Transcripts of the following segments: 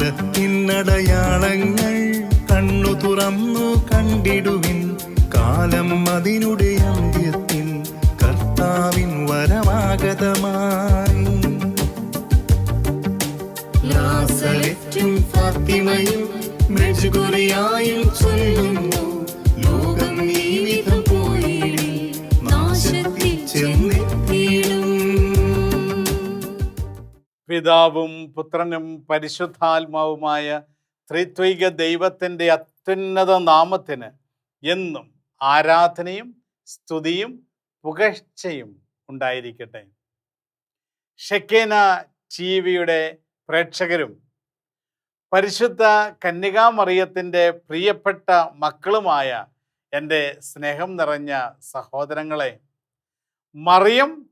കാലത്തിനടയാളങ്ങൾ കണ്ണു തുറന്നു കണ്ടിടുവിൻ. കാലം അതിനുടെ അന്ത്യത്തിൻ കർത്താവിൻ വരമാഗതമായി ഫാത്തിമയും മെജുകുറിയായും ചൊല്ലുന്നു. പിതാവും പുത്രനും പരിശുദ്ധാത്മാവുമായ ത്രിത്വിക ദൈവത്തിന്റെ അത്യുന്നത നാമത്തിന് എന്നും ആരാധനയും സ്തുതിയും പുകഴ്ചയും ഉണ്ടായിരിക്കട്ടെ. ഷെക്കേന ജീവിയുടെ വിയുടെ പ്രേക്ഷകരും പരിശുദ്ധ കന്യകാമറിയത്തിന്റെ പ്രിയപ്പെട്ട മക്കളുമായ എന്റെ സ്നേഹം നിറഞ്ഞ സഹോദരങ്ങളെ മറിയം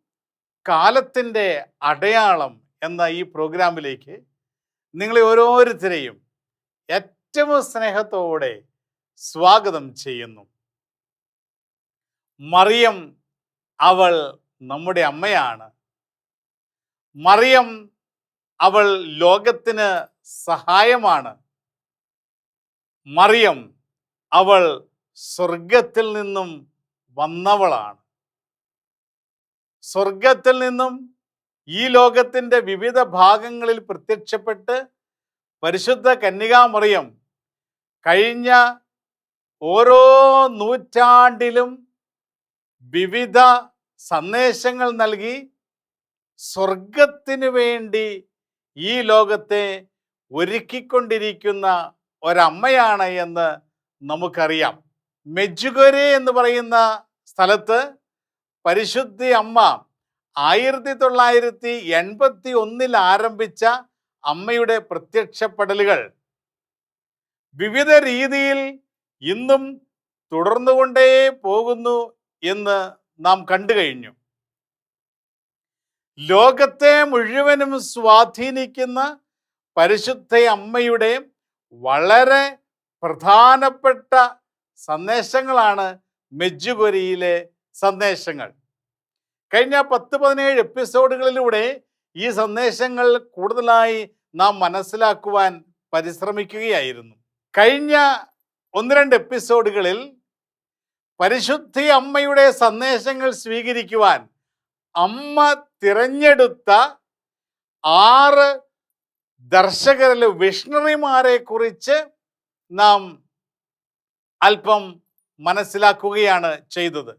കാലത്തിന്റെ അടയാളം എന്ന ഈ പ്രോഗ്രാമിലേക്ക് നിങ്ങളെ ഓരോരുത്തരെയും ഏറ്റവും സ്നേഹത്തോടെ സ്വാഗതം ചെയ്യുന്നു. മറിയം അവൾ നമ്മുടെ അമ്മയാണ്. മറിയം അവൾ ലോകത്തിന് സഹായമാണ്. മറിയം അവൾ സ്വർഗത്തിൽ നിന്നും വന്നവളാണ്. സ്വർഗത്തിൽ നിന്നും ഈ ലോകത്തിന്റെ വിവിധ ഭാഗങ്ങളിൽ പ്രത്യക്ഷപ്പെട്ട് പരിശുദ്ധ കന്യകാമറിയം കഴിഞ്ഞ ഓരോ നൂറ്റാണ്ടിലും വിവിധ സന്ദേശങ്ങൾ നൽകി സ്വർഗത്തിനു വേണ്ടി ഈ ലോകത്തെ ഒരുക്കിക്കൊണ്ടിരിക്കുന്ന ഒരമ്മയാണ് എന്ന് നമുക്കറിയാം. മെജുഗൊരെ എന്ന് പറയുന്ന സ്ഥലത്ത് പരിശുദ്ധി അമ്മ ആയിരത്തി തൊള്ളായിരത്തി എൺപത്തി ഒന്നിൽ ആരംഭിച്ച അമ്മയുടെ പ്രത്യക്ഷപ്പെടലുകൾ. വിവിധ രീതിയിൽ ഇന്നും തുടർന്നുകൊണ്ടേ പോകുന്നു എന്ന് നാം കണ്ടു കഴിഞ്ഞു. ലോകത്തെ മുഴുവനും സ്വാധീനിക്കുന്ന പരിശുദ്ധ അമ്മയുടെ വളരെ പ്രധാനപ്പെട്ട സന്ദേശങ്ങളാണ് മെജുപുരിയിലെ സന്ദേശങ്ങൾ. കഴിഞ്ഞ പത്ത് പതിനേഴ് എപ്പിസോഡുകളിലൂടെ ഈ സന്ദേശങ്ങൾ കൂടുതലായി നാം മനസ്സിലാക്കുവാൻ പരിശ്രമിക്കുകയായിരുന്നു. കഴിഞ്ഞ ഒന്ന് രണ്ട് എപ്പിസോഡുകളിൽ പരിശുദ്ധി അമ്മയുടെ സന്ദേശങ്ങൾ സ്വീകരിക്കുവാൻ അമ്മ തിരഞ്ഞെടുത്ത ആറ് ദർശകരിലെ വിഷ്ണറിമാരെ കുറിച്ച് നാം അല്പം മനസ്സിലാക്കുകയാണ് ചെയ്തത്.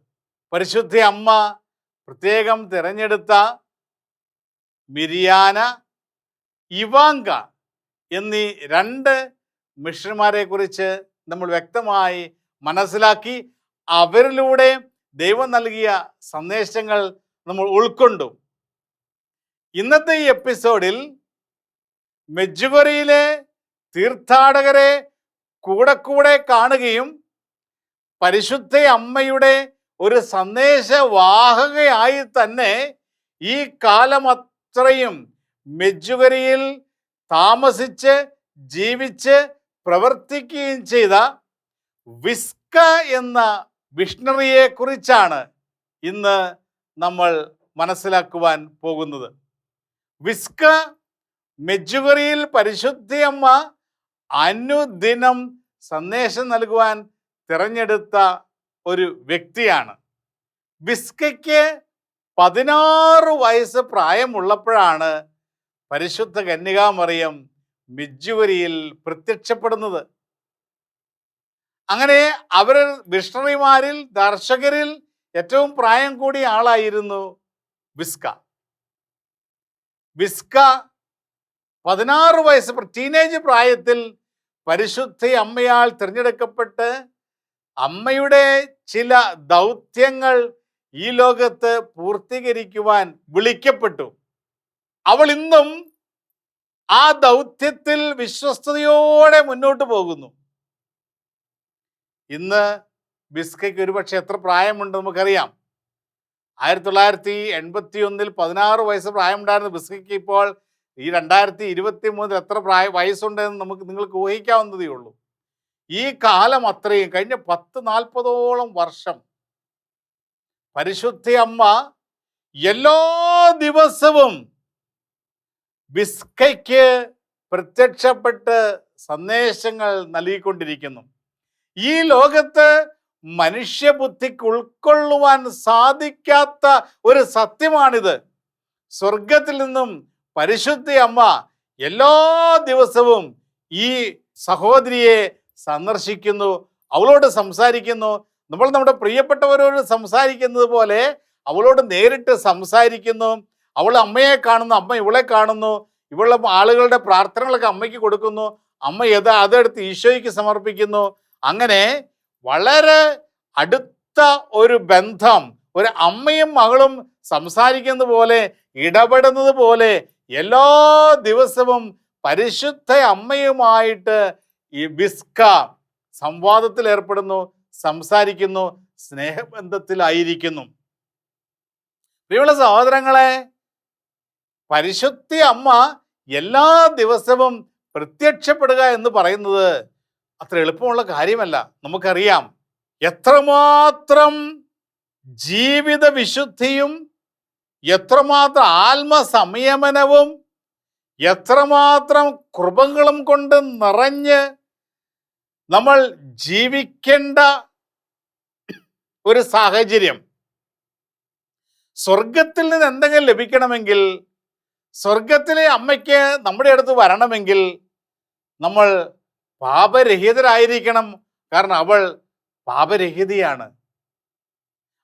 പരിശുദ്ധി അമ്മ പ്രത്യേകം തിരഞ്ഞെടുത്ത മിരിയാന ഇവാങ്ക എന്നീ രണ്ട് മിഷന്മാരെ കുറിച്ച് നമ്മൾ വ്യക്തമായി മനസ്സിലാക്കി അവരിലൂടെ ദൈവം നൽകിയ സന്ദേശങ്ങൾ നമ്മൾ ഉൾക്കൊണ്ടു. ഇന്നത്തെ ഈ എപ്പിസോഡിൽ മെജുവറിയിലെ തീർത്ഥാടകരെ കൂടെ കൂടെ കാണുകയും പരിശുദ്ധ അമ്മയുടെ ഒരു സന്ദേശവാഹകയായി തന്നെ ഈ കാലം അത്രയും മെജുകരിയിൽ താമസിച്ച് ജീവിച്ച് പ്രവർത്തിക്കുകയും ചെയ്ത വിസ്ക എന്ന വിഷ്ണറിയെ കുറിച്ചാണ് ഇന്ന് നമ്മൾ മനസ്സിലാക്കുവാൻ പോകുന്നത്. വിസ്ക മെജുഗറിയിൽ പരിശുദ്ധിയമ്മ അനുദിനം സന്ദേശം നൽകുവാൻ തിരഞ്ഞെടുത്ത ഒരു വ്യക്തിയാണ്. ബിസ്കയ്ക്ക് പതിനാറ് വയസ്സ് പ്രായമുള്ളപ്പോഴാണ് പരിശുദ്ധ കന്യകാമറിയം മിജുവരിയിൽ പ്രത്യക്ഷപ്പെടുന്നത്. അങ്ങനെ അവർ മിഷണറിമാരിൽ ദർശകരിൽ ഏറ്റവും പ്രായം കൂടിയ ആളായിരുന്നു വിസ്ക വിസ്ക പതിനാറ് വയസ്സ് ടീനേജ് പ്രായത്തിൽ പരിശുദ്ധ അമ്മയാൽ തിരഞ്ഞെടുക്കപ്പെട്ട് അമ്മയുടെ ചില ദൗത്യങ്ങൾ ഈ ലോകത്ത് പൂർത്തീകരിക്കുവാൻ വിളിക്കപ്പെട്ടു. അവൾ ഇന്നും ആ ദൗത്യത്തിൽ വിശ്വസ്തയോടെ മുന്നോട്ട് പോകുന്നു. ഇന്ന് ബിസ്കയ്ക്ക് ഒരുപക്ഷെ എത്ര പ്രായമുണ്ട് നമുക്കറിയാം. ആയിരത്തി തൊള്ളായിരത്തി എൺപത്തി ഒന്നിൽ പതിനാറ് വയസ്സ് പ്രായമുണ്ടായിരുന്ന ബിസ്കയ്ക്ക് ഇപ്പോൾ ഈ രണ്ടായിരത്തി ഇരുപത്തി മൂന്നിൽ എത്ര പ്രായ വയസ്സുണ്ടെന്ന് നമുക്ക് നിങ്ങൾക്ക് ഊഹിക്കാവുന്നതേ ഉള്ളൂ. ഈ കാലം അത്രയും കഴിഞ്ഞ പത്ത് നാൽപ്പതോളം വർഷം. പരിശുദ്ധി അമ്മ എല്ലാ ദിവസവും ബിസ്കയ്ക്ക് പ്രത്യക്ഷപ്പെട്ട് സന്ദേശങ്ങൾ നൽകിക്കൊണ്ടിരിക്കുന്നു. ഈ ലോകത്ത് മനുഷ്യബുദ്ധിക്ക് ഉൾക്കൊള്ളുവാൻ സാധിക്കാത്ത ഒരു സത്യമാണിത്. സ്വർഗത്തിൽ നിന്നും പരിശുദ്ധി അമ്മ എല്ലാ ദിവസവും ഈ സഹോദരിയെ സന്ദർശിക്കുന്നു അവളോട് സംസാരിക്കുന്നു. നമ്മൾ നമ്മുടെ പ്രിയപ്പെട്ടവരോട് സംസാരിക്കുന്നത് പോലെ അവളോട് നേരിട്ട് സംസാരിക്കുന്നു. അവൾ അമ്മയെ കാണുന്നു അമ്മ ഇവളെ കാണുന്നു. ഇവളുടെ ആളുകളുടെ പ്രാർത്ഥനകളൊക്കെ അമ്മയ്ക്ക് കൊടുക്കുന്നു. അമ്മ യഥാ അതെടുത്ത് ഈശോയ്ക്ക് സമർപ്പിക്കുന്നു. അങ്ങനെ വളരെ അടുത്ത ഒരു ബന്ധം ഒരു അമ്മയും മകളും സംസാരിക്കുന്നത് പോലെ ഇടപെടുന്നത് പോലെ എല്ലാ ദിവസവും പരിശുദ്ധ അമ്മയുമായിട്ട് ഈ വിസ്ക സംവാദത്തിൽ ഏർപ്പെടുന്നു സംസാരിക്കുന്നു സ്നേഹബന്ധത്തിലായിരിക്കുന്നു. പ്രിയമുള്ള സഹോദരങ്ങളെ പരിശുദ്ധി അമ്മ എല്ലാ ദിവസവും പ്രത്യക്ഷപ്പെടുക എന്ന് പറയുന്നത് അത്ര എളുപ്പമുള്ള കാര്യമല്ല. നമുക്കറിയാം എത്രമാത്രം ജീവിത വിശുദ്ധിയും എത്രമാത്രം ആത്മസംയമനവും എത്രമാത്രം കൃപകളും കൊണ്ട് നിറഞ്ഞ് നമ്മൾ ജീവിക്കേണ്ട ഒരു സാഹചര്യം. സ്വർഗത്തിൽ നിന്ന് എന്തെങ്കിലും ലഭിക്കണമെങ്കിൽ സ്വർഗത്തിലെ അമ്മയ്ക്ക് നമ്മുടെ അടുത്ത് വരണമെങ്കിൽ നമ്മൾ പാപരഹിതരായിരിക്കണം. കാരണം അവൾ പാപരഹിതയാണ്.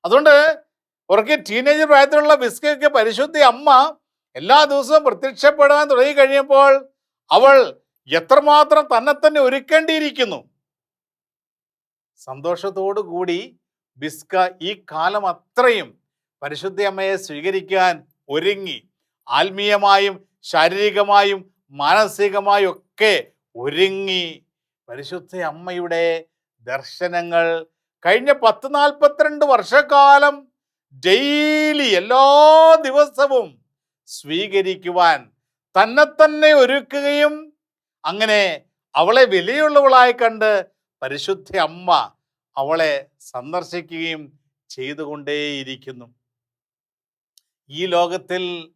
അതുകൊണ്ട് ഉറക്കെ ടീനേജ് പ്രായത്തിലുള്ള ബിസ്കയ്ക്ക് പരിശുദ്ധി അമ്മ എല്ലാ ദിവസവും പ്രത്യക്ഷപ്പെടാൻ തുടങ്ങി കഴിയുമ്പോൾ അവൾ എത്രമാത്രം തന്നെ തന്നെ ഒരുക്കേണ്ടിയിരിക്കുന്നു. സന്തോഷത്തോടു കൂടി ബിസ്ക ഈ കാലം അത്രയും പരിശുദ്ധ അമ്മയെ സ്വീകരിക്കാൻ ഒരുങ്ങി. ആത്മീയമായും ശാരീരികമായും മാനസികമായും ഒക്കെ ഒരുങ്ങി. പരിശുദ്ധ അമ്മയുടെ ദർശനങ്ങൾ കഴിഞ്ഞ പത്ത് നാൽപ്പത്തിരണ്ട് വർഷക്കാലം ഡെയിലി എല്ലാ ദിവസവും സ്വീകരിക്കുവാൻ തന്നെ തന്നെ ഒരുക്കുകയും അങ്ങനെ അവളെ വിലയുള്ളവളായി കണ്ട് പരിശുദ്ധ അമ്മ അവളെ സന്ദർശിക്കുകയും ചെയ്തുകൊണ്ടേയിരിക്കുന്നു. ഈ ലോകത്തിൽ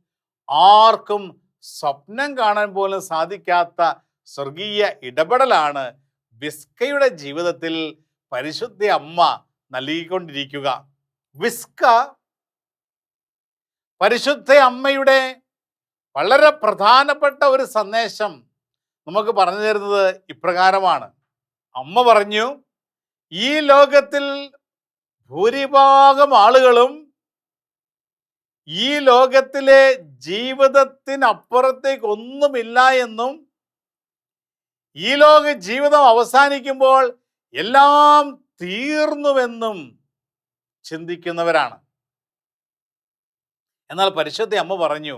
ആർക്കും സ്വപ്നം കാണാൻ പോലും സാധിക്കാത്ത സ്വർഗീയ ഇടപെടലാണ് വിസ്കയുടെ ജീവിതത്തിൽ പരിശുദ്ധ അമ്മ നൽകിക്കൊണ്ടിരിക്കുക. വിസ്ക പരിശുദ്ധ അമ്മയുടെ വളരെ പ്രധാനപ്പെട്ട ഒരു സന്ദേശം നമുക്ക് പറഞ്ഞു തരുന്നത് ഇപ്രകാരമാണ്. അമ്മ പറഞ്ഞു ഈ ലോകത്തിൽ ഭൂരിഭാഗം ആളുകളും ഈ ലോകത്തിലെ ജീവിതത്തിനപ്പുറത്തേക്ക് ഒന്നുമില്ല എന്നും ഈ ലോക ജീവിതം അവസാനിക്കുമ്പോൾ എല്ലാം തീർന്നുവെന്നും ചിന്തിക്കുന്നവരാണ്. എന്നാൽ പരിശുദ്ധ അമ്മ പറഞ്ഞു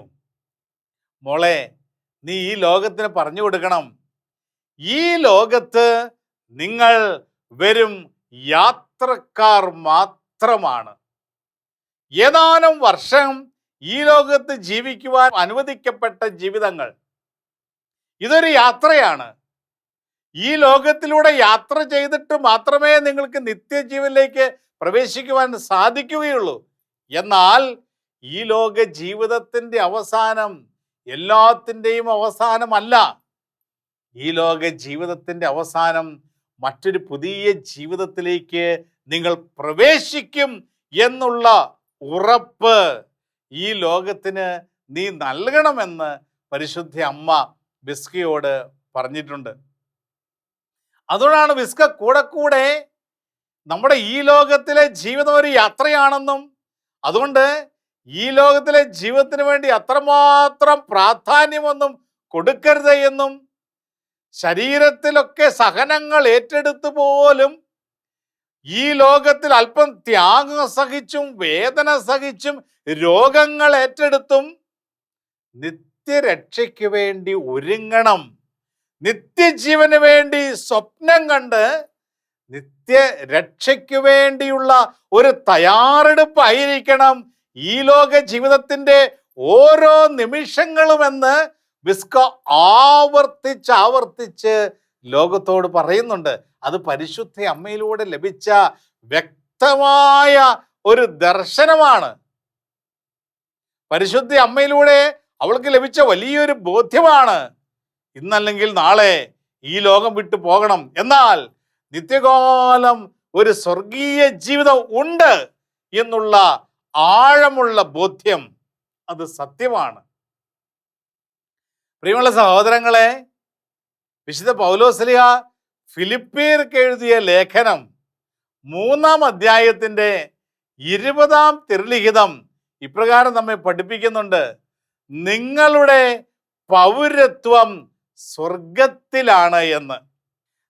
മോളെ നീ ഈ ലോകത്തിന് പറഞ്ഞു കൊടുക്കണം. ഈ ലോകത്ത് നിങ്ങൾ വെറും യാത്രക്കാർ മാത്രമാണ്. ഏതാനും വർഷം ഈ ലോകത്ത് ജീവിക്കുവാൻ അനുവദിക്കപ്പെട്ട ജീവിതങ്ങൾ. ഇതൊരു യാത്രയാണ്. ഈ ലോകത്തിലൂടെ യാത്ര ചെയ്തിട്ട് മാത്രമേ നിങ്ങൾക്ക് നിത്യജീവനിലേക്ക് പ്രവേശിക്കുവാൻ സാധിക്കുകയുള്ളൂ. എന്നാൽ ഈ ലോക ജീവിതത്തിന്റെ അവസാനം എല്ലാത്തിന്റെയും അവസാനമല്ല. ഈ ലോക ജീവിതത്തിന്റെ അവസാനം മറ്റൊരു പുതിയ ജീവിതത്തിലേക്ക് നിങ്ങൾ പ്രവേശിക്കും എന്നുള്ള ഉറപ്പ് ഈ ലോകത്തിന് നീ നൽകണമെന്ന് പരിശുദ്ധ അമ്മ ബിസ്കയോട് പറഞ്ഞിട്ടുണ്ട്. അതുകൊണ്ടാണ് ബിസ്ക കൂടെ കൂടെ നമ്മുടെ ഈ ലോകത്തിലെ ജീവിതം ഒരു യാത്രയാണെന്നും അതുകൊണ്ട് ഈ ലോകത്തിലെ ജീവിതത്തിന് വേണ്ടി അത്രമാത്രം പ്രാധാന്യമൊന്നും കൊടുക്കരുത് എന്നും ശരീരത്തിലൊക്കെ സഹനങ്ങൾ ഏറ്റെടുത്തു പോലും ഈ ലോകത്തിൽ അല്പം ത്യാഗം സഹിച്ചും വേദന സഹിച്ചും രോഗങ്ങൾ ഏറ്റെടുത്തും നിത്യരക്ഷയ്ക്ക് വേണ്ടി ഒരുങ്ങണം. നിത്യജീവന് വേണ്ടി സ്വപ്നം കണ്ട് നിത്യരക്ഷയ്ക്ക് വേണ്ടിയുള്ള ഒരു തയ്യാറെടുപ്പായിരിക്കണം ഈ ലോക ജീവിതത്തിന്റെ ഓരോ നിമിഷങ്ങളുമെന്ന് ബിസ്ക ആവർത്തിച്ച് ആവർത്തിച്ച് ലോകത്തോട് പറയുന്നുണ്ട്. അത് പരിശുദ്ധ അമ്മയിലൂടെ ലഭിച്ച വ്യക്തമായ ഒരു ദർശനമാണ്. പരിശുദ്ധ അമ്മയിലൂടെ അവൾക്ക് ലഭിച്ച വലിയൊരു ബോധ്യമാണ്. ഇന്നല്ലെങ്കിൽ നാളെ ഈ ലോകം വിട്ടു പോകണം. എന്നാൽ നിത്യകാലം ഒരു സ്വർഗീയ ജീവിതം ഉണ്ട് എന്നുള്ള ആഴമുള്ള ബോധ്യം അത് സത്യമാണ്. പ്രിയമുള്ള സഹോദരങ്ങളെ വിശുദ്ധ പൗലോസ്ലിഹ ഫിലിപ്പീർക്ക് എഴുതിയ ലേഖനം മൂന്നാം അധ്യായത്തിന്റെ ഇരുപതാം തിരുലിഖിതം ഇപ്രകാരം നമ്മെ പഠിപ്പിക്കുന്നുണ്ട്. നിങ്ങളുടെ പൗരത്വം സ്വർഗത്തിലാണ് എന്ന്.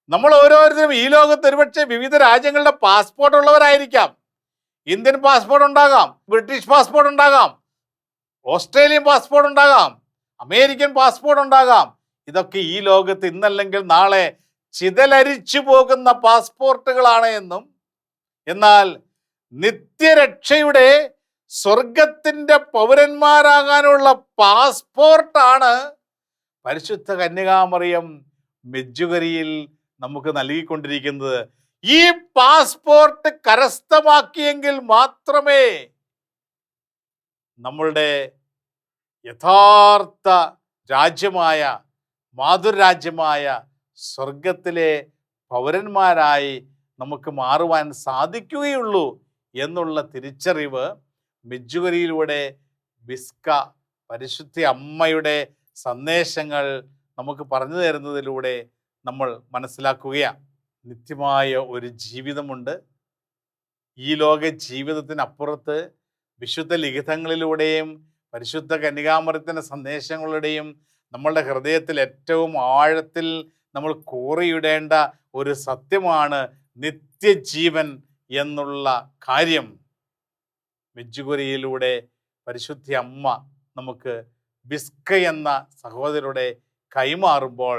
നമ്മൾ ഓരോരുത്തരും ഈ ലോകത്ത് ഒരുപക്ഷെ വിവിധ രാജ്യങ്ങളുടെ പാസ്പോർട്ട് ഉള്ളവരായിരിക്കാം. ഇന്ത്യൻ പാസ്പോർട്ട് ഉണ്ടാകാം ബ്രിട്ടീഷ് പാസ്പോർട്ട് ഉണ്ടാകാം ഓസ്ട്രേലിയൻ പാസ്പോർട്ട് ഉണ്ടാകാം അമേരിക്കൻ പാസ്പോർട്ട് ഉണ്ടാകാം. ഇതൊക്കെ ഈ ലോകത്ത് ഇന്നല്ലെങ്കിൽ നാളെ ചിതലരിച്ചു പോകുന്ന പാസ്പോർട്ടുകളാണ് എന്നും. എന്നാൽ നിത്യരക്ഷയുടെ സ്വർഗത്തിന്റെ പൗരന്മാരാകാനുള്ള പാസ്പോർട്ടാണ് പരിശുദ്ധ കന്യകാമറിയം മെജ്ജുകരിയിൽ നമുക്ക് നൽകിക്കൊണ്ടിരിക്കുന്നത്. ഈ പാസ്പോർട്ട് കരസ്ഥമാക്കിയെങ്കിൽ മാത്രമേ നമ്മളുടെ യഥാർത്ഥ രാജ്യമായ മാതൃരാജ്യമായ സ്വർഗത്തിലെ പൗരന്മാരായി നമുക്ക് മാറുവാൻ സാധിക്കുകയുള്ളൂ എന്നുള്ള തിരിച്ചറിവ് മിജുവരിയിലൂടെ ബിസ്ക പരിശുദ്ധി അമ്മയുടെ സന്ദേശങ്ങൾ നമുക്ക് പറഞ്ഞു തരുന്നതിലൂടെ നമ്മൾ മനസ്സിലാക്കുകയാണ്. നിത്യമായ ഒരു ജീവിതമുണ്ട്. ഈ ലോക ജീവിതത്തിനപ്പുറത്ത് വിശുദ്ധ ലിഖിതങ്ങളിലൂടെയും പരിശുദ്ധ കന്യകാമൃത്തിന്റെ സന്ദേശങ്ങളുടെയും നമ്മളുടെ ഹൃദയത്തിൽ ഏറ്റവും ആഴത്തിൽ നമ്മൾ കോറിയിടേണ്ട ഒരു സത്യമാണ് നിത്യജീവൻ എന്നുള്ള കാര്യം. മെജ്ജുകുരിയിലൂടെ പരിശുദ്ധി അമ്മ നമുക്ക് ബിസ്ക എന്ന സഹോദരരുടെ കൈമാറുമ്പോൾ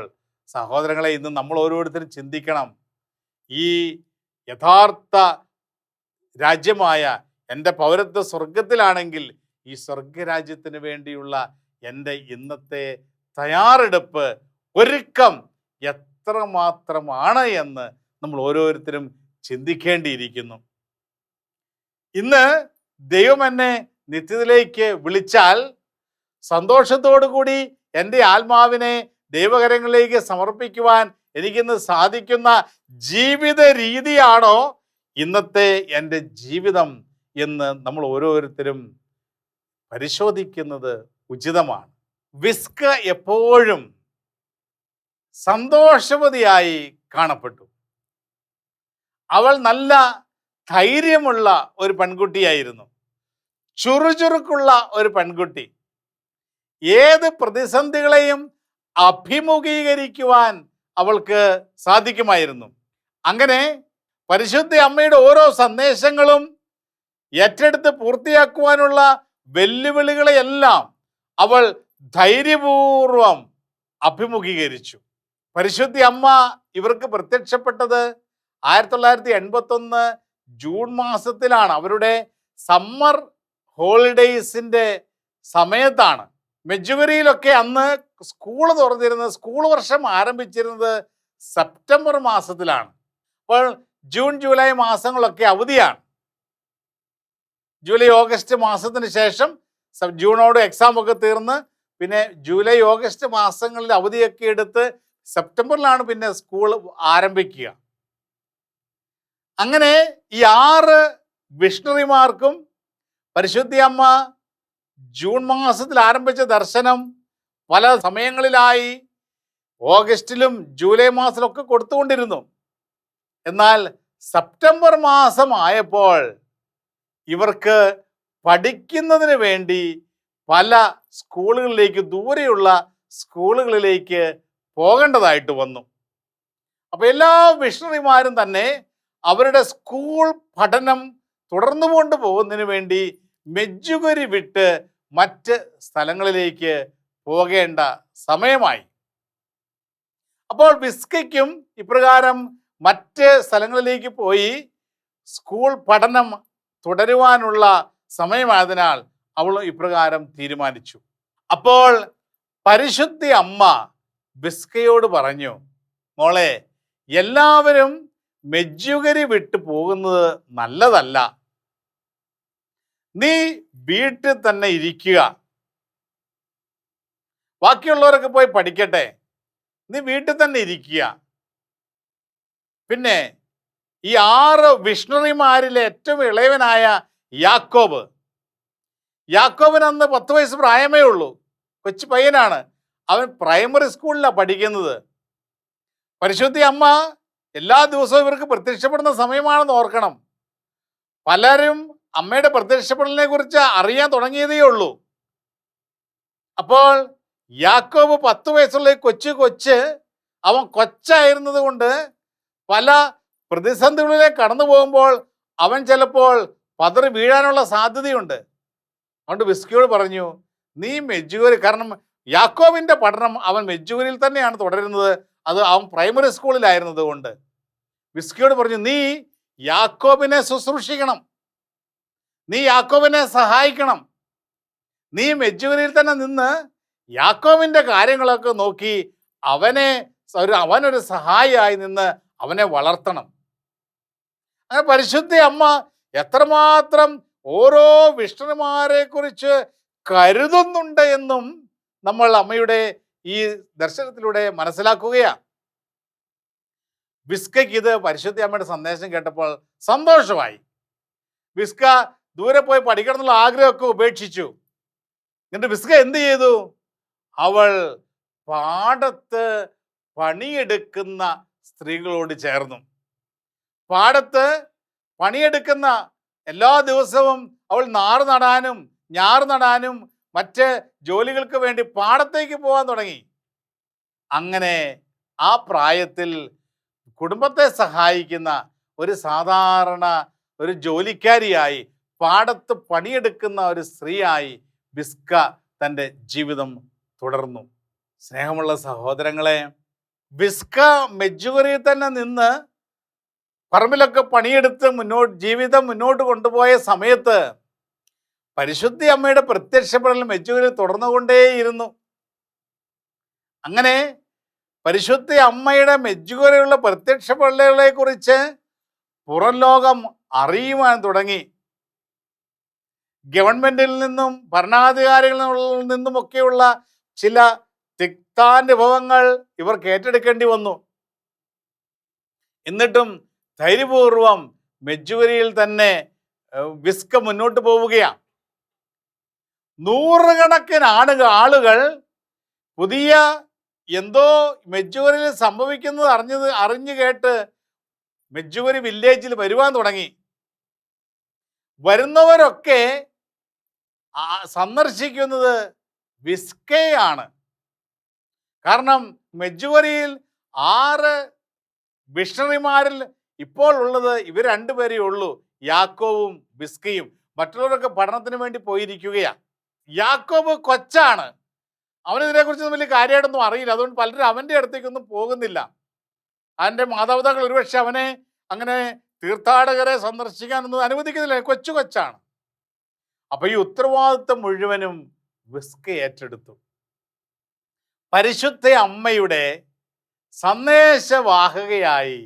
സഹോദരങ്ങളെ ഇന്ന് നമ്മൾ ഓരോരുത്തരും ചിന്തിക്കണം. ഈ യഥാർത്ഥ രാജ്യമായ എന്റെ പൗരത്വ സ്വർഗത്തിലാണെങ്കിൽ ഈ സ്വർഗരാജ്യത്തിന് വേണ്ടിയുള്ള എന്റെ ഇന്നത്തെ തയ്യാറെടുപ്പ് ഒരുക്കം എത്ര എത്രമാത്രമാണ് എന്ന് നമ്മൾ ഓരോരുത്തരും ചിന്തിക്കേണ്ടിയിരിക്കുന്നു. ഇന്ന് ദൈവം എന്നെ നിത്യത്തിലേക്ക് വിളിച്ചാൽ സന്തോഷത്തോടു കൂടി എന്റെ ആത്മാവിനെ ദൈവകരങ്ങളിലേക്ക് സമർപ്പിക്കുവാൻ എനിക്കിന്ന് സാധിക്കുന്ന ജീവിത രീതിയാണോ ഇന്നത്തെ എന്റെ ജീവിതം എന്ന് നമ്മൾ ഓരോരുത്തരും പരിശോധിക്കുന്നത് ഉചിതമാണ്. വിസ്ക എപ്പോഴും സന്തോഷവതിയായി കാണപ്പെട്ടു. അവൾ നല്ല ധൈര്യമുള്ള ഒരു പെൺകുട്ടിയായിരുന്നു. ചുറുചുറുക്കുള്ള ഒരു പെൺകുട്ടി. ഏത് പ്രതിസന്ധികളെയും അഭിമുഖീകരിക്കുവാൻ അവൾക്ക് സാധിക്കുമായിരുന്നു. അങ്ങനെ പരിശുദ്ധ അമ്മയുടെ ഓരോ സന്ദേശങ്ങളും ഏറ്റെടുത്ത് പൂർത്തിയാക്കുവാനുള്ള വെല്ലുവിളികളെയെല്ലാം അവൾ ധൈര്യപൂർവം അഭിമുഖീകരിച്ചു. പരിശുദ്ധി അമ്മ ഇവർക്ക് പ്രത്യക്ഷപ്പെട്ടത് ആയിരത്തി തൊള്ളായിരത്തി എൺപത്തൊന്ന് ജൂൺ മാസത്തിലാണ്. അവരുടെ സമ്മർ ഹോളിഡേയ്സിന്റെ സമയത്താണ്. മെജുവരിയിലൊക്കെ അന്ന് സ്കൂൾ തുറന്നിരുന്നത് സ്കൂൾ വർഷം ആരംഭിച്ചിരുന്നത് സെപ്റ്റംബർ മാസത്തിലാണ്. അപ്പോൾ ജൂൺ ജൂലൈ മാസങ്ങളൊക്കെ അവധിയാണ്. ജൂലൈ ഓഗസ്റ്റ് മാസത്തിന് ശേഷം ജൂണോട് എക്സാം ഒക്കെ തീർന്ന് പിന്നെ ജൂലൈ ഓഗസ്റ്റ് മാസങ്ങളിൽ അവധിയൊക്കെ എടുത്ത് സെപ്റ്റംബറിലാണ് പിന്നെ സ്കൂൾ ആരംഭിക്കുക. അങ്ങനെ ഈ ആറ് മിഷണറിമാർക്കും പരിശുദ്ധി അമ്മ ജൂൺ മാസത്തിൽ ആരംഭിച്ച ദർശനം പല സമയങ്ങളിലായി ഓഗസ്റ്റിലും ജൂലൈ മാസത്തിലൊക്കെ കൊടുത്തുകൊണ്ടിരുന്നു. എന്നാൽ സെപ്റ്റംബർ മാസം ആയപ്പോൾ ഇവർക്ക് പഠിക്കുന്നതിന് വേണ്ടി പല സ്കൂളുകളിലേക്ക് ദൂരെയുള്ള സ്കൂളുകളിലേക്ക് പോകേണ്ടതായിട്ട് വന്നു. അപ്പോൾ എല്ലാ മിഷണറിമാരും തന്നെ അവരുടെ സ്കൂൾ പഠനം തുടർന്നു കൊണ്ട് പോകുന്നതിന് വേണ്ടി മെജ്ജുകരി വിട്ട് മറ്റ് സ്ഥലങ്ങളിലേക്ക് പോകേണ്ട സമയമായി. അപ്പോൾ വിസ്കയ്ക്കും ഇപ്രകാരം മറ്റ് സ്ഥലങ്ങളിലേക്ക് പോയി സ്കൂൾ പഠനം തുടരുവാനുള്ള സമയമായതിനാൽ അവൾ ഇപ്രകാരം തീരുമാനിച്ചു. അപ്പോൾ പരിശുദ്ധി അമ്മ ബിസ്കയോട് പറഞ്ഞു മോളെ എല്ലാവരും മെജ്ജുകരി വിട്ടു പോകുന്നത് നല്ലതല്ല. നീ വീട്ടിൽ തന്നെ ഇരിക്കുക. ബാക്കിയുള്ളവരൊക്കെ പോയി പഠിക്കട്ടെ. നീ വീട്ടിൽ തന്നെ ഇരിക്കുക. പിന്നെ ഈ ആറ് വിഷ്ണറിമാരിലെ ഏറ്റവും ഇളയവനായ യാക്കോബ്. യാക്കോബിന് അന്ന് പത്ത് വയസ്സ് പ്രായമേ ഉള്ളൂ. കൊച്ചു പയ്യനാണ്. അവൻ പ്രൈമറി സ്കൂളിലാണ് പഠിക്കുന്നത്. പരിശുദ്ധി അമ്മ എല്ലാ ദിവസവും ഇവർക്ക് പ്രത്യക്ഷപ്പെടുന്ന സമയമാണെന്ന് ഓർക്കണം. പലരും അമ്മയുടെ പ്രത്യക്ഷപ്പെടലിനെ കുറിച്ച് അറിയാൻ തുടങ്ങിയതേ ഉള്ളൂ. അപ്പോൾ യാക്കോബ് പത്ത് വയസ്സുള്ള കൊച്ചു കൊച്ച് അവൻ കൊച്ചായിരുന്നത് കൊണ്ട് പല പ്രതിസന്ധികളിലേക്ക് കടന്നു പോകുമ്പോൾ അവൻ ചിലപ്പോൾ പതറി വീഴാനുള്ള സാധ്യതയുണ്ട്. അതുകൊണ്ട് വിസ്കിയോട് പറഞ്ഞു നീ മെജുവരി കാരണം യാക്കോബിന്റെ പഠനം അവൻ മെജൂരിൽ തന്നെയാണ് തുടരുന്നത്. അത് അവൻ പ്രൈമറി സ്കൂളിലായിരുന്നത് കൊണ്ട്. വിസ്കിയോട് പറഞ്ഞു നീ യാക്കോബിനെ ശുശ്രൂഷിക്കണം. നീ യാക്കോബിനെ സഹായിക്കണം. നീ മെജുവരിയിൽ തന്നെ നിന്ന് യാക്കോബിന്റെ കാര്യങ്ങളൊക്കെ നോക്കി അവനെ ഒരു അവനൊരു സഹായിയായി നിന്ന് അവനെ വളർത്തണം. അങ്ങനെ പരിശുദ്ധ അമ്മ എത്രമാത്രം ഓരോ വിഷ്ണുമാരെ കുറിച്ച് കരുതുന്നുണ്ട് എന്നും നമ്മൾ അമ്മയുടെ ഈ ദർശനത്തിലൂടെ മനസ്സിലാക്കുകയാണ്. വിസ്കയ്ക്ക് ഇത് പരിശുദ്ധ അമ്മയുടെ സന്ദേശം കേട്ടപ്പോൾ സന്തോഷമായി. വിസ്ക ദൂരെ പോയി പഠിക്കണം എന്നുള്ള ആഗ്രഹമൊക്കെ ഉപേക്ഷിച്ചു. എന്നിട്ട് വിസ്ക എന്ത് ചെയ്തു? അവൾ പാടത്ത് പണിയെടുക്കുന്ന സ്ത്രീകളോട് ചേർന്നു. പാടത്ത് പണിയെടുക്കുന്ന എല്ലാ ദിവസവും അവൾ നാറ് നടാനും ഞാറ് നടാനും മറ്റ് ജോലികൾക്ക് വേണ്ടി പാടത്തേക്ക് പോകാൻ തുടങ്ങി. അങ്ങനെ ആ പ്രായത്തിൽ കുടുംബത്തെ സഹായിക്കുന്ന ഒരു സാധാരണ ഒരു ജോലിക്കാരിയായി പാടത്ത് പണിയെടുക്കുന്ന ഒരു സ്ത്രീയായി ബിസ്ക തന്റെ ജീവിതം തുടർന്നു. സ്നേഹമുള്ള സഹോദരങ്ങളെ ബിസ്ക മെജുവറിയിൽ തന്നെ നിന്ന് പറമ്പിലൊക്കെ പണിയെടുത്ത് മുന്നോട്ട് ജീവിതം മുന്നോട്ട് കൊണ്ടുപോയ സമയത്ത് പരിശുദ്ധി അമ്മയുടെ പ്രത്യക്ഷപ്പെടൽ മെച്ചൂരിൽ തുടർന്നുകൊണ്ടേയിരുന്നു. അങ്ങനെ പരിശുദ്ധി അമ്മയുടെ മെജ്ജുകരയുള്ള പ്രത്യക്ഷപ്പെടലുകളെ കുറിച്ച് പുറം ലോകം അറിയുവാൻ തുടങ്ങി. ഗവൺമെന്റിൽ നിന്നും ഭരണാധികാരികളിൽ നിന്നുമൊക്കെയുള്ള ചില തിക്താനുഭവങ്ങൾ ഇവർക്ക് ഏറ്റെടുക്കേണ്ടി വന്നു. എന്നിട്ടും ധൈര്യപൂർവം മെജുവരിയിൽ തന്നെ വിസ്ക മുന്നോട്ട് പോവുകയാണ്. നൂറുകണക്കിന് ആളുകൾ ആളുകൾ പുതിയ എന്തോ മെജുവരിൽ സംഭവിക്കുന്നത് അറിഞ്ഞത് അറിഞ്ഞു കേട്ട് മെജുവരി വില്ലേജിൽ വരുവാൻ തുടങ്ങി. വരുന്നവരൊക്കെ സന്ദർശിക്കുന്നത് വിസ്കയാണ്. കാരണം മെജുവരിയിൽ ആറ് മിഷണറിമാരിൽ ഇപ്പോൾ ഉള്ളത് ഇവർ രണ്ടുപേരേ ഉള്ളൂ യാക്കോവും ബിസ്കയും. മറ്റുള്ളവരൊക്കെ പഠനത്തിന് വേണ്ടി പോയിരിക്കുകയാണ് യാക്കോബ് കൊച്ചാണ്. അവനിതിനെക്കുറിച്ച് വലിയ കാര്യമായിട്ടൊന്നും അറിയില്ല. അതുകൊണ്ട് പലരും അവന്റെ അടുത്തേക്കൊന്നും പോകുന്നില്ല. അവന്റെ മാതാപിതാക്കൾ ഒരുപക്ഷെ അവനെ അങ്ങനെ തീർത്ഥാടകരെ സന്ദർശിക്കാനൊന്നും അനുവദിക്കുന്നില്ല. കൊച്ചു കൊച്ചാണ്. അപ്പൊ ഈ ഉത്തരവാദിത്വം മുഴുവനും വിസ്ക ഏറ്റെടുത്തു. പരിശുദ്ധ അമ്മയുടെ സന്ദേശവാഹകയായി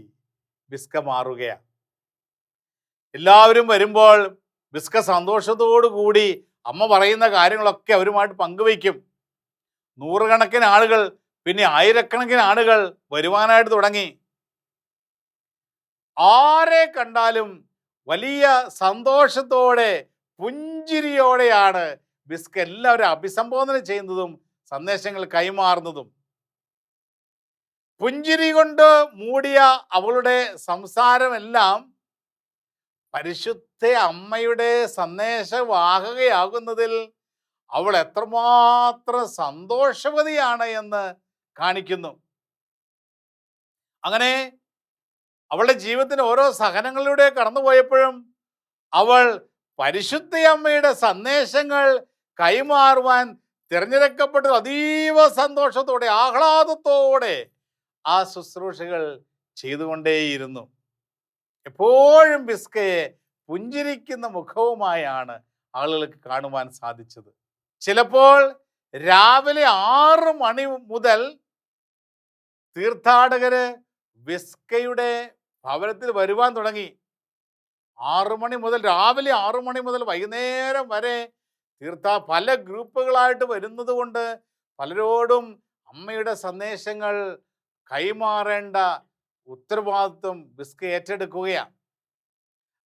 ബിസ്ക മാറുകയാണ് എല്ലാവരും വരുമ്പോൾ ബിസ്ക സന്തോഷത്തോടു കൂടി അമ്മ പറയുന്ന കാര്യങ്ങളൊക്കെ അവരുമായിട്ട് പങ്കുവയ്ക്കും. നൂറുകണക്കിന് ആളുകൾ പിന്നെ ആയിരക്കണക്കിന് ആളുകൾ വരുവാനായിട്ട് തുടങ്ങി. ആരെ കണ്ടാലും വലിയ സന്തോഷത്തോടെ പുഞ്ചിരിയോടെയാണ് ബിസ്ക എല്ലാവരും അഭിസംബോധന ചെയ്യുന്നതും സന്ദേശങ്ങൾ കൈമാറുന്നതും. പുഞ്ചിരി കൊണ്ട് മൂടിയ അവളുടെ സംസാരമെല്ലാം പരിശുദ്ധ അമ്മയുടെ സന്ദേശവാഹകയാകുന്നതിൽ അവൾ എത്രമാത്രം സന്തോഷവതിയാണ് എന്ന് കാണിക്കുന്നു. അങ്ങനെ അവളുടെ ജീവിതത്തിന് ഓരോ സഹനങ്ങളിലൂടെ കടന്നുപോയപ്പോഴും അവൾ പരിശുദ്ധ അമ്മയുടെ സന്ദേശങ്ങൾ കൈമാറുവാൻ തിരഞ്ഞെടുക്കപ്പെട്ടത് അതീവ സന്തോഷത്തോടെ ആഹ്ലാദത്തോടെ ആ ശുശ്രൂഷകൾ ചെയ്തുകൊണ്ടേയിരുന്നു. എപ്പോഴും ബിസ്കയെ പുഞ്ചിരിക്കുന്ന മുഖവുമായാണ് ആളുകൾക്ക് കാണുവാൻ സാധിച്ചത്. ചിലപ്പോൾ രാവിലെ ആറ് മണി മുതൽ തീർത്ഥാടകര് വിസ്കയുടെ ഭവനത്തിൽ വരുവാൻ തുടങ്ങി. ആറു മണി മുതൽ രാവിലെ ആറു മണി മുതൽ വൈകുന്നേരം വരെ തീർത്ഥ പല ഗ്രൂപ്പുകളായിട്ട് വരുന്നത് കൊണ്ട് പലരോടും അമ്മയുടെ സന്ദേശങ്ങൾ കൈമാറേണ്ട ഉത്തരവാദിത്വം ബിസ്ക ഏറ്റെടുക്കുകയാണ്.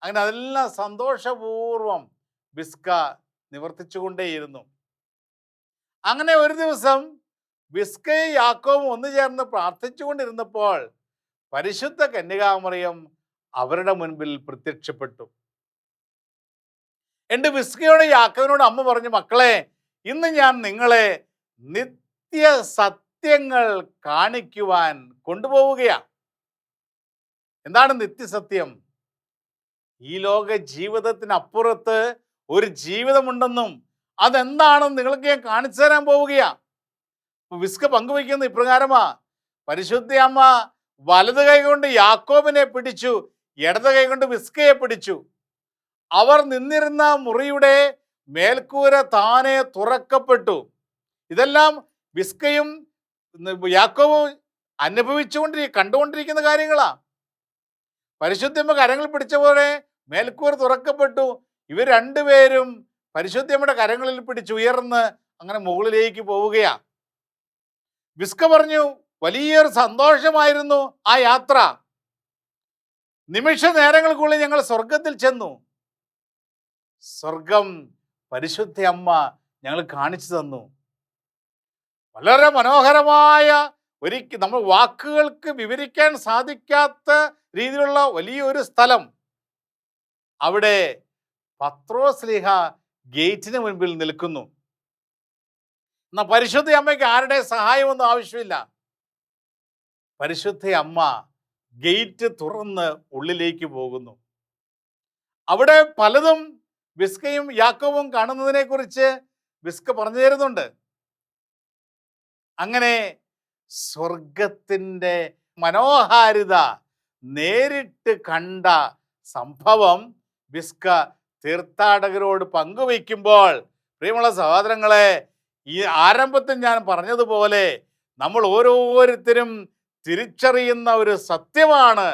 അങ്ങനെ അതെല്ലാം സന്തോഷപൂർവം ബിസ്ക നിവർത്തിച്ചുകൊണ്ടേയിരുന്നു. അങ്ങനെ ഒരു ദിവസം ബിസ്കയും യാക്കോവും ഒന്നു ചേർന്ന് പ്രാർത്ഥിച്ചുകൊണ്ടിരുന്നപ്പോൾ പരിശുദ്ധ കന്യകാമറിയം അവരുടെ മുൻപിൽ പ്രത്യക്ഷപ്പെട്ടു. എന്റെ ബിസ്കയോട് യാക്കോവിനോട് അമ്മ പറഞ്ഞു മക്കളെ ഇന്ന് ഞാൻ നിങ്ങളെ നിത്യ സത്യങ്ങൾ കാണിക്കുവാൻ കൊണ്ടുപോവുകയാണ് എന്താണ് നിത്യസത്യം? ഈ ലോക ജീവിതത്തിനപ്പുറത്ത് ഒരു ജീവിതമുണ്ടെന്നും അതെന്താണെന്ന് നിങ്ങൾക്ക് ഞാൻ കാണിച്ചു തരാൻ പോവുകയാ. വിസ്ക പങ്കുവയ്ക്കുന്നു ഇപ്രകാരമാ. പരിശുദ്ധ അമ്മ വലത് കൈകൊണ്ട് യാക്കോബിനെ പിടിച്ചു ഇടത് കൈകൊണ്ട് വിസ്കയെ പിടിച്ചു. അവർ നിന്നിരുന്ന മുറിയുടെ മേൽക്കൂര താനെ തുറക്കപ്പെട്ടു. ഇതെല്ലാം വിസ്കയും യാക്കോവും അനുഭവിച്ചുകൊണ്ടിരി കണ്ടുകൊണ്ടിരിക്കുന്ന കാര്യങ്ങളാ. പരിശുദ്ധമ്മ കരങ്ങൾ പിടിച്ച പോലെ മേൽക്കൂർ തുറക്കപ്പെട്ടു. ഇവർ രണ്ടുപേരും പരിശുദ്ധമ്മയുടെ കരങ്ങളിൽ പിടിച്ചുയർന്ന് അങ്ങനെ മുകളിലേക്ക് പോവുകയാ. വിസ്ക പറഞ്ഞു വലിയൊരു സന്തോഷമായിരുന്നു ആ യാത്ര. നിമിഷ നേരങ്ങൾക്കുള്ളിൽ ഞങ്ങൾ സ്വർഗത്തിൽ ചെന്നു. സ്വർഗം പരിശുദ്ധ അമ്മ ഞങ്ങൾ കാണിച്ചു തന്നു. വളരെ മനോഹരമായ ഒരിക്കൽ നമ്മൾ വാക്കുകൾക്ക് വിവരിക്കാൻ സാധിക്കാത്ത രീതിയിലുള്ള വലിയൊരു സ്ഥലം. അവിടെ പത്രോസ്ലിഹ ഗേറ്റിന് മുൻപിൽ നിൽക്കുന്നു. എന്നാ പരിശുദ്ധ അമ്മയ്ക്ക് ആരുടെ സഹായമൊന്നും ആവശ്യമില്ല. പരിശുദ്ധ അമ്മ ഗേറ്റ് തുറന്ന് ഉള്ളിലേക്ക് പോകുന്നു. അവിടെ പലതും വിസ്കയും യാക്കോവും കാണുന്നതിനെ കുറിച്ച് വിസ്ക പറഞ്ഞു തരുന്നുണ്ട്. അങ്ങനെ സ്വർഗത്തിന്റെ മനോഹാരിത നേരിട്ട് കണ്ട സംഭവം വിസ്ക തീർത്ഥാടകരോട് പങ്കുവയ്ക്കുമ്പോൾ പ്രിയമുള്ള സഹോദരങ്ങളെ ഈ ആരംഭത്തിൽ ഞാൻ പറഞ്ഞതുപോലെ നമ്മൾ ഓരോരുത്തരും തിരിച്ചറിയുന്ന ഒരു സത്യമാണ്.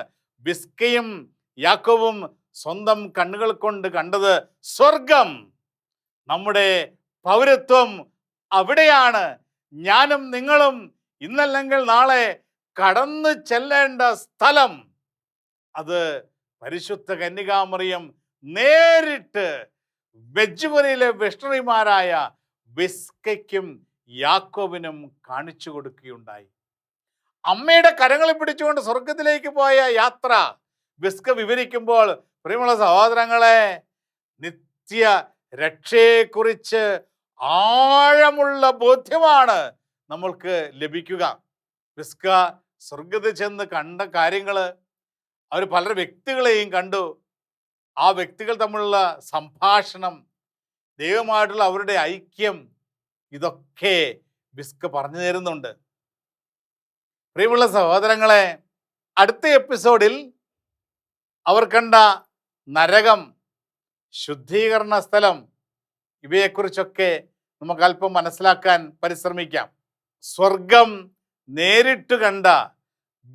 ബിസ്കയും യാക്കോവും സ്വന്തം കണ്ണുകൾ കൊണ്ട് കണ്ടത് സ്വർഗം നമ്മുടെ പൗരത്വം അവിടെയാണ്. ഞാനും നിങ്ങളും ഇന്നല്ലെങ്കിൽ നാളെ കടന്നു ചെല്ലേണ്ട സ്ഥലം. അത് പരിശുദ്ധ കന്യകാമറിയം നേരിട്ട് വെജുപുരയിലെ വിഷ്ണറിമാരായ വിസ്കയ്ക്കും യാക്കോബിനും കാണിച്ചു കൊടുക്കുകയുണ്ടായി. അമ്മയുടെ കരങ്ങളിൽ പിടിച്ചുകൊണ്ട് സ്വർഗത്തിലേക്ക് പോയ യാത്ര വിസ്ക വിവരിക്കുമ്പോൾ പ്രിയമുള്ള സഹോദരങ്ങളെ നിത്യ രക്ഷയെക്കുറിച്ച് ആഴമുള്ള ബോധ്യമാണ് നമ്മൾക്ക് ലഭിക്കുക. വിസ്ക സ്വർഗത്തിൽ ചെന്ന് കണ്ട കാര്യങ്ങൾ അവർ പല വ്യക്തികളെയും കണ്ടു. ആ വ്യക്തികൾ തമ്മിലുള്ള സംഭാഷണം ദൈവമായിട്ടുള്ള അവരുടെ ഐക്യം ഇതൊക്കെ ബിസ്ക പറഞ്ഞു തരുന്നുണ്ട്. പ്രിയമുള്ള സഹോദരങ്ങളെ അടുത്ത എപ്പിസോഡിൽ അവർ കണ്ട നരകം ശുദ്ധീകരണ സ്ഥലം ഇവയെക്കുറിച്ചൊക്കെ നമുക്ക് അല്പം മനസ്സിലാക്കാൻ പരിശ്രമിക്കാം. സ്വർഗം നേരിട്ട് കണ്ട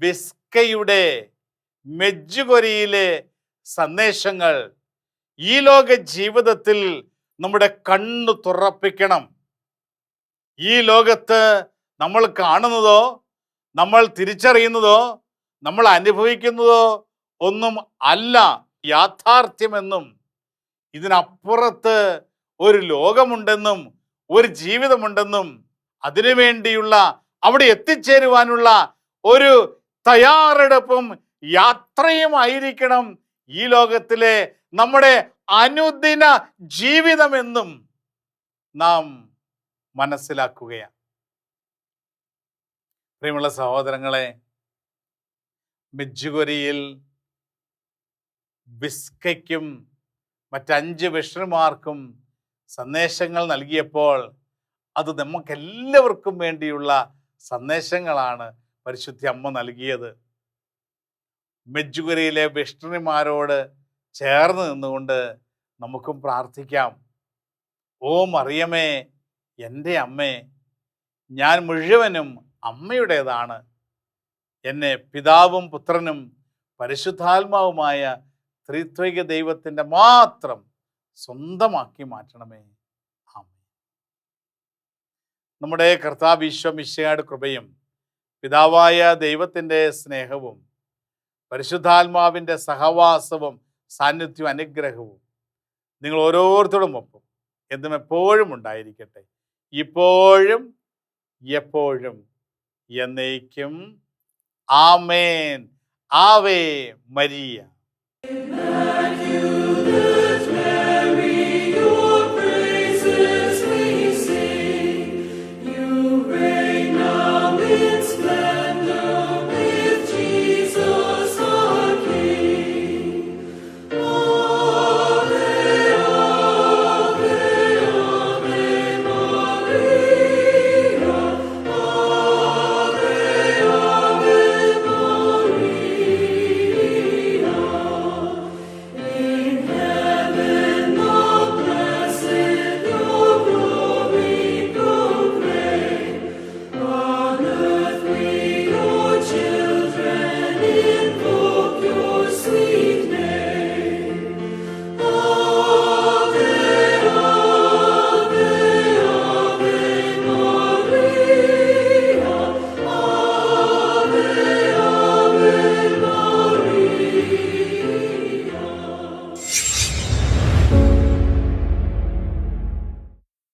ബിസ്കയുടെ മെജ്ജുകൊരിയിലെ സന്ദേശങ്ങൾ ഈ ലോക ജീവിതത്തിൽ നമ്മുടെ കണ്ണു തുറപ്പിക്കണം. ഈ ലോകത്ത് നമ്മൾ കാണുന്നതോ നമ്മൾ തിരിച്ചറിയുന്നതോ നമ്മൾ അനുഭവിക്കുന്നതോ ഒന്നും അല്ല യാഥാർത്ഥ്യമെന്നും ഇതിനപ്പുറത്ത് ഒരു ലോകമുണ്ടെന്നും ഒരു ജീവിതമുണ്ടെന്നും അതിനുവേണ്ടിയുള്ള അവിടെ എത്തിച്ചേരുവാനുള്ള ഒരു തയ്യാറെടുപ്പും യാത്രയും ആയിരിക്കണം ഈ ലോകത്തിലെ നമ്മുടെ അനുദിന ജീവിതമെന്നും നാം മനസ്സിലാക്കുകയാണ്. പ്രിയമുള്ള സഹോദരങ്ങളെ മെജ്ജുകൊരിയിൽ ബിസ്കയ്ക്കും മറ്റഞ്ച് വിഷ്ണുമാർക്കും സന്ദേശങ്ങൾ നൽകിയപ്പോൾ അത് നമുക്കെല്ലാവർക്കും വേണ്ടിയുള്ള സന്ദേശങ്ങളാണ് പരിശുദ്ധി അമ്മ നൽകിയത്. മെജ്ജുകുരയിലെ വിഷ്ണുമാരോട് ചേർന്ന് നിന്നുകൊണ്ട് നമുക്കും പ്രാർത്ഥിക്കാം. ഓ മറിയമേ എന്റെ അമ്മേ ഞാൻ മുഴുവനും അമ്മയുടേതാണ്. എന്നെ പിതാവും പുത്രനും പരിശുദ്ധാത്മാവുമായ ത്രിത്വിക ദൈവത്തിന്റെ മാത്രം സ്വന്തമാക്കി മാറ്റണമേ. ആമേ നമ്മുടെ കർത്താവ് ഈശോ കൃപയും പിതാവായ ദൈവത്തിന്റെ സ്നേഹവും പരിശുദ്ധാത്മാവിന്റെ സഹവാസവും സാന്നിധ്യവും അനുഗ്രഹവും നിങ്ങൾ ഓരോരുത്തരോടും ഒപ്പം എന്നും എപ്പോഴും ഉണ്ടായിരിക്കട്ടെ. ഇപ്പോഴും എപ്പോഴും എന്നേക്കും. ആമേൻ. ആവേ മരിയ.